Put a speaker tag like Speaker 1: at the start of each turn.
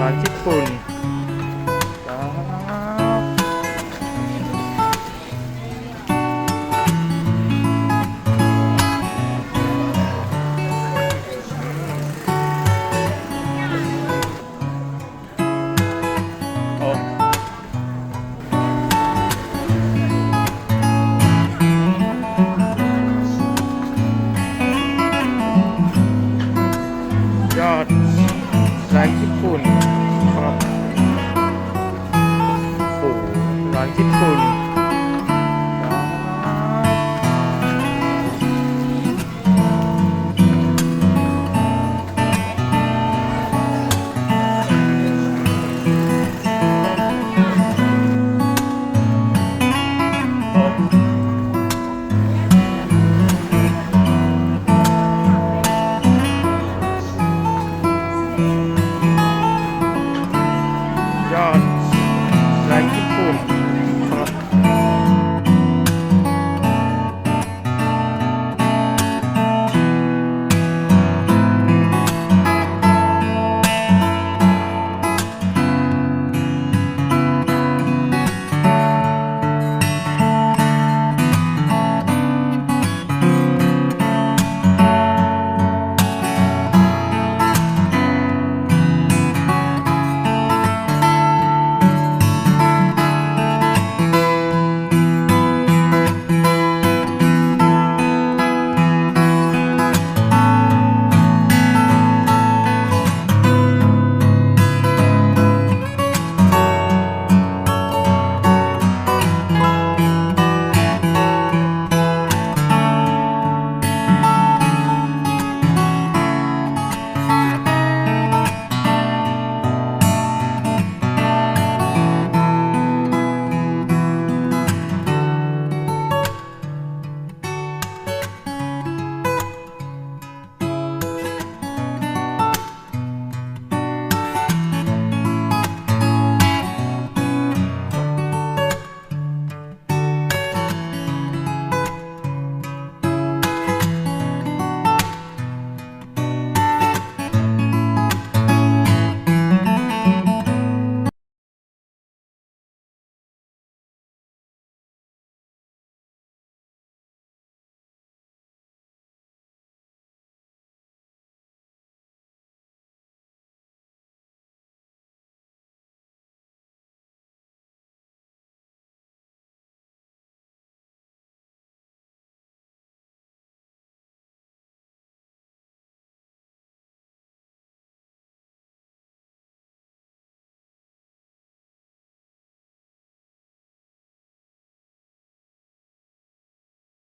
Speaker 1: ร้านญี่ปุ่น ร้านญี่ปุ่นครับโอ้โหร้านญี่ปุ่น